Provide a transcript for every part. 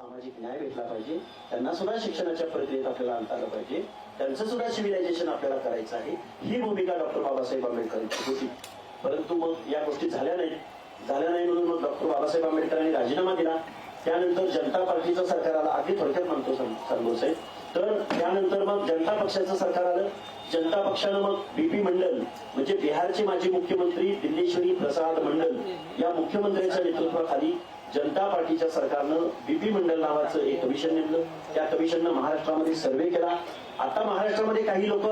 सामाजिक न्याय भेटला पाहिजे. त्यांना सुद्धा शिक्षणाच्या प्रक्रियेत आपल्याला आणता आलं पाहिजे. त्यांचं सुद्धा सिव्हिलायझेशन आपल्याला करायचं आहे. ही भूमिका डॉक्टर बाबासाहेब आंबेडकरांची होती. परंतु मग या गोष्टी झाल्या नाहीत. झाल्या नाही म्हणून मग डॉक्टर बाबासाहेब आंबेडकरांनी राजीनामा दिला. त्यानंतर जनता पार्टीचं सरकार आलं. अगदी थोडक्यात मानतो सांगतो साहेब. तर त्यानंतर मग जनता पक्षाचं सरकार आलं. जनता पक्षानं मग बीपी मंडल म्हणजे बिहारचे माजी मुख्यमंत्री दिल्लेश्वरी प्रसाद मंडल या मुख्यमंत्र्यांच्या नेतृत्वाखाली जनता पार्टीच्या सरकारनं बीपी मंडल नावाचं एक कमिशन नेमलं. त्या कमिशननं महाराष्ट्रामध्ये सर्वे केला. आता महाराष्ट्रामध्ये काही लोक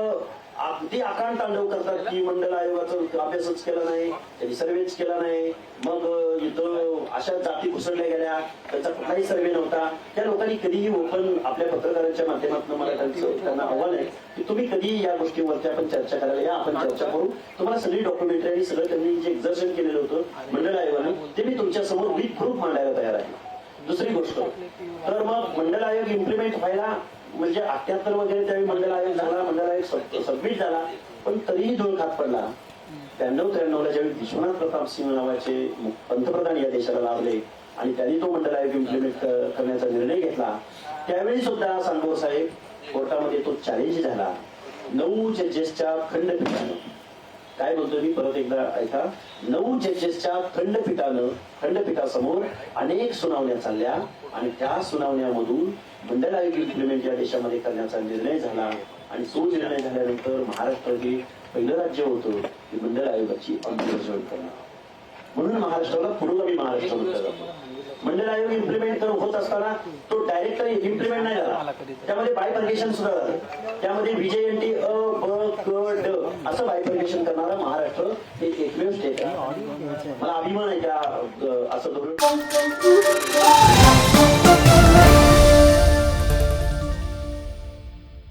अगदी आकांड तांडव करतात की मंडल आयोगाचा अभ्यासच केला नाही त्यांनी सर्वेच केला नाही. मग इथं अशा जाती उसळल्या गेल्या त्याचा कुठलाही सर्वे नव्हता. त्या लोकांनी कधीही ओपन आपल्या पत्रकारांच्या माध्यमातून मला त्यांचं त्यांना आव्हान आहे की तुम्ही कधी या गोष्टीवरती आपण चर्चा करायला या आपण चर्चा करू. तुम्हाला सगळी डॉक्युमेंटरी आणि सगळं त्यांनी जे एक्झर्शन केलेलं होतं मंडळ आयोगानं ते मी तुमच्यासमोर विथ प्रूफ मांडायला तयार आहे. दुसरी गोष्ट तर मग मंडळ आयोग इम्प्लिमेंट व्हायला म्हणजे अठ्याहत्तर वगैरे त्यावेळी मंडळ आयोग झाला मंडळ आयोग सबमिट झाला पण तरीही धोळ खात पडला. त्र्याण्णव त्र्याण्णवला ज्यावेळी विश्वनाथ प्रताप सिंह नावाचे पंतप्रधान या देशाला लाभले आणि त्यांनी तो मंडल आयोग इम्प्लिमेंट करण्याचा निर्णय घेतला त्यावेळी सुद्धा सांगोर साहेब कोर्टामध्ये तो चॅलेंज झाला. नऊ जजेसच्या खंडपीठानं काय म्हणतो मी? परत एकदा ऐका. नऊ जजेसच्या खंडपीठानं खंडपीठासमोर अनेक सुनावण्या चालल्या आणि त्या सुनावण्यामधून मंडळ आयोग इम्प्लिमेंट या देशामध्ये करण्याचा निर्णय झाला. आणि तो निर्णय झाल्यानंतर महाराष्ट्र हे पहिलं राज्य होतं की मंडळ आयोगाची अंमलबजावणी करणार. म्हणून महाराष्ट्राला पुरोगामी महाराष्ट्र म्हणतात मंडळ आयोग इम्प्लिमेंट होत असताना तो डायरेक्ट इम्प्लिमेंट नाही झाला. त्यामध्ये बायफर्गेशन सुद्धा झालं. त्यामध्ये विजयंती अ ब क ड असं बायफर्गेशन करणारा महाराष्ट्र हे एकमेव स्टेट आहे. मला अभिमान आहे त्या असं धोरण